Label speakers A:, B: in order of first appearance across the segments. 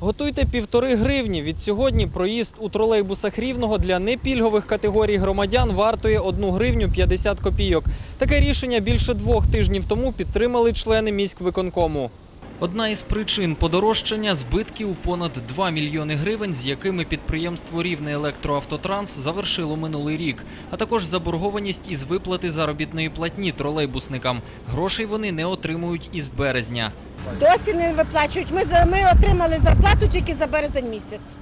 A: Готуйте півтори гривні. Від сьогодні проїзд у тролейбусах рівного для непільгових категорій громадян вартує 1 гривню 50 копійок. Таке рішення більше двох тижнів тому підтримали члени міськвиконкому. Одна із причин подорожчання збитків у понад 2 мільйони гривень, з якими підприємство Рівне Електроавтотранс завершило минулий рік, а також заборгованість із виплати заробітної платні тролейбусникам. Грошей вони не отримують із березня.
B: Досі не виплачують. Ми, ми отримали зарплату тільки за березень місяць.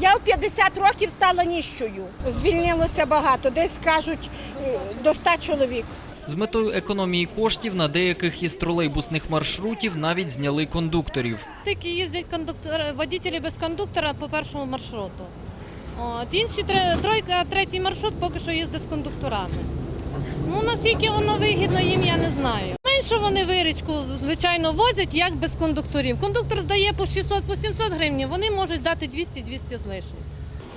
B: Я в 50 років стала ніщою. Звільнилося багато, десь кажуть е, до 100 чоловік.
A: З метою економії коштів на деяких із тролейбусних маршрутів навіть зняли кондукторів.
C: Тільки їздять кондуктор, водителі без кондуктора по першому маршруту. От, інші тройка, третій маршрут поки що їздить з кондукторами. Ну наскільки воно вигідно їм, я не знаю. Менше вони вирічку, звичайно, возять, як без кондукторів. Кондуктор здає по 600 по 700 гривень, вони можуть дати 200-200 з лишнім.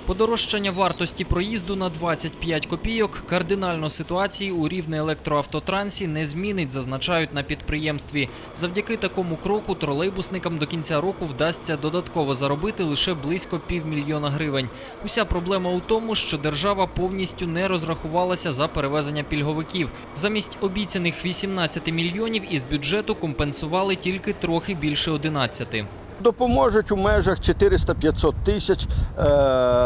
A: Подорожчання вартості проїзду на 25 копійок кардинально ситуації у рівне електроавтотрансі не змінить, зазначають на підприємстві. Завдяки такому кроку тролейбусникам до кінця року вдасться додатково заробити лише близько півмільйона гривень. Уся проблема у тому, що держава повністю не розрахувалася за перевезення пільговиків. Замість обіцяних 18 мільйонів із бюджету компенсували тільки трохи більше 11.
D: Допоможуть у межах 400-500 тисяч е,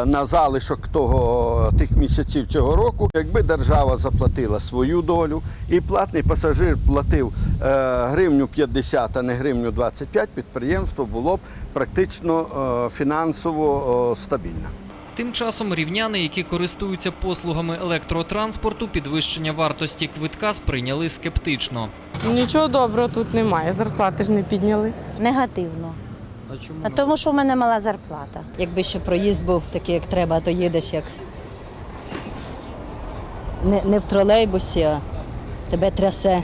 D: на залишок того, тих місяців цього року. Якби держава заплатила свою долю і платний пасажир платив е, гривню 50, а не гривню 25, підприємство було б практично е, фінансово е, стабільне.
A: Тим часом рівняни, які користуються послугами електротранспорту, підвищення вартості квитка сприйняли скептично.
E: Нічого доброго тут немає. Зарплати ж не підняли.
F: Негативно.
A: А чому
F: А тому, що в мене мала зарплата.
G: Якби ще проїзд був такий, як треба, то їдеш як не, не в тролейбусі, а тебе трясе,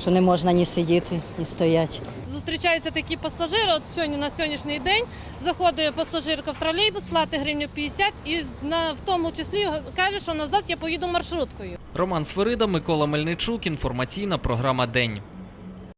G: що не можна ні сидіти, ні стояти.
C: Зустрічаються такі пасажири. От сьогодні на сьогоднішній день заходить пасажирка в тролейбус, платить гривню 50 і на в тому числі каже, що назад я поїду маршруткою.
A: Роман Сверида, Микола Мельничук. Інформаційна програма День.